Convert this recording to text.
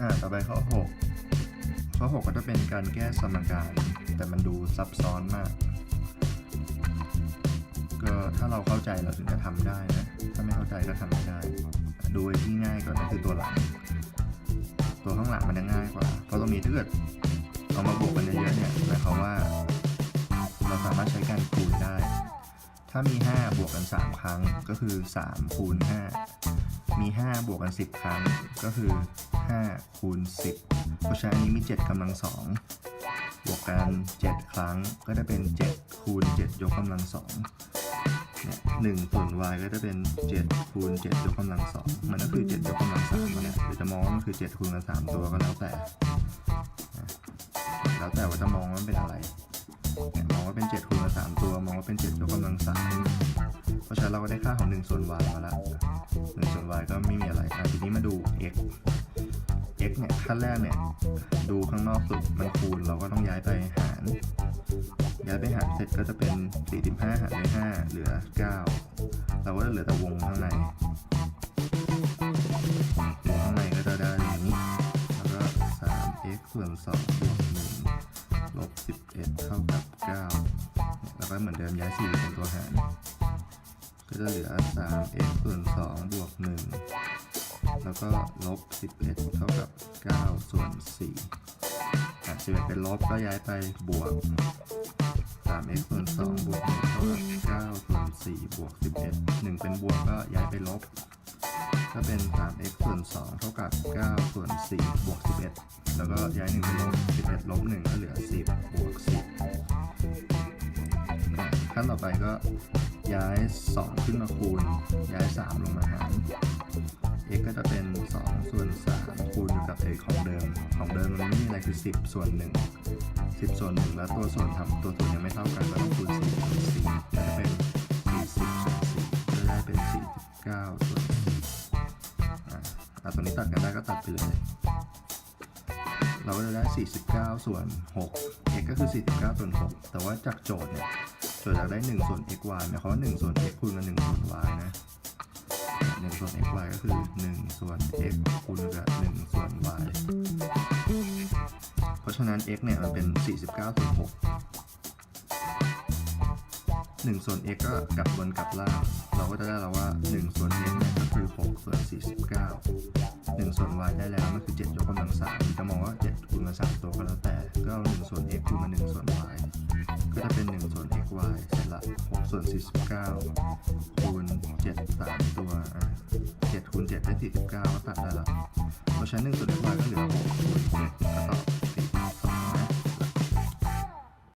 อ่าต่อไปข้อหกข้อหกก็จะเป็นการแก้สมการ แต่มันดูซับซ้อนมาก ก็ถ้าเราเข้าใจเราถึงจะทำได้นะ ถ้าไม่เข้าใจก็ทำไม่ได้ดูที่ง่ายก่อนก็คือตัวหลัง ตัวข้างหลังมันจะง่ายกว่า เพราะตรงนี้ถ้าเกิดเอามาบวกกันเยอะๆเนี่ยหมายความว่า เราสามารถใช้การคูณได้ ถ้ามี 5 บวกกัน 3 ครั้งก็คือ 3 คูณ 5 มี 5 บวกกัน 10 ครั้งก็คือ 5คูณ10 เพราะฉะนั้นอันนี้มี 7กำลัง2บวกกัน 7 ครั้งก็จะเป็น 7 คูณ 7 ยกกำลัง2เนี่ย1ส่วน y ก็จะเป็น 7 คูณ 7 ยกกำลัง2มันก็คือ 7 ยกกำลัง3มเนี่ยหรือจะมองว่ามันคือ 7 คูณกัน 3 ตัวก็แล้วแต่ แล้วแต่ว่าจะมองว่ามันเป็นอะไรมองว่าเป็น 7 คูณกับ3ตัว มองว่าเป็น 7 ยกกำลัง3เพราะฉะนั้นเราก็ได้ค่าของ 1 ส่วน y มาแล้ว ก็ไม่มีอะไรอะทีนี้มาดู x x เนี่ยขั้นแรกเนี่ย ดูข้างนอกสุดมันคูณ เราก็ต้องย้ายไปหาร ย้ายไปหารเสร็จก็จะเป็น 45 หารด้วย5เหลือ 9 เราก็จะเหลือแต่วงข้างในวงข้างในก็จะได้อย่างนี้ แล้วก็ 3x ส่วน2บวก1ลบ11 เท่ากับ 9 แล้วก็เหมือนเดิมย้าย4เป็นตัวหาร ก็จะเหลือ 3x ส่วน2 แล้วก็ลบ 11 เท่ากับ 9 ส่วน4อะ11เป็นลบก็ย้ายไปบวก 3x ส่วน 2 บวก1เท่ากับ 9 ส่วน 4 บวก 11 1 เป็นบวกก็ย้ายไปลบ ก็เป็น 3x ส่วน 2 เท่ากับ 9 ส่วน 4 บวก 11 แล้วก็ย้าย1ไปลบ 11 ลบ 1 ก็เหลือ 10 บวก 10 ขั้นต่อไปก็ย้าย 2 ขึ้นมาคูณ ย้าย 3 ลงมาหาร x ก็จะเป็น 2 ส่วน 3 คูณอยู่กับไอของเดิม ของเดิมมันไม่มีอะไรคือ 10 ส่วน 1 10 ส่วน 1 แล้วตัวส่วนทำตัวส่วนยังไม่เท่ากันก็ต้องคูณ4ส่วน4ก็จะเป็น 40ส่วน4ก็ได้เป็น 49 ส่วน4อะอะตรงนี้ตัดกันได้ก็ตัดไปเลย เราก็จะได้ 49 ส่วน 6 x ก็คือ 49 ส่วน 6 แต่ว่าจากโจทย์เนี่ย โจทย์อยากได้ 1 ส่วน x y หมายความว่า 1 ส่วน x คูณกับ1ส่วน ส่วน x y ก็คือ 1 ส่วน x คูณกับ 1 ส่วน y เพราะฉะนั้น x เนี่ยมันเป็น 49ส่วน6 1 ส่วน x ก็กลับบนกลับล่าง เราก็จะได้แล้วว่า 1 ส่วน x เนี่ยก็คือ 6 ส่วน 49 1 ส่วน y ได้แล้วมันคือ 7 ยกกำลัง3จะมองว่า 7 คูณกับ3ตัวก็แล้วแต่ ก็เอา1ส่วน x คูณกับ1ส่วน y ก็จะเป็น1ส่วน x y เสร็จละ6ส่วน 49คูณ7 3 ตัว7คูณ7ได้49ก็ตัดได้ละเพราะฉะนั้น1ส่วน x y ก็เหลือ6คูณ7ก็ตอบ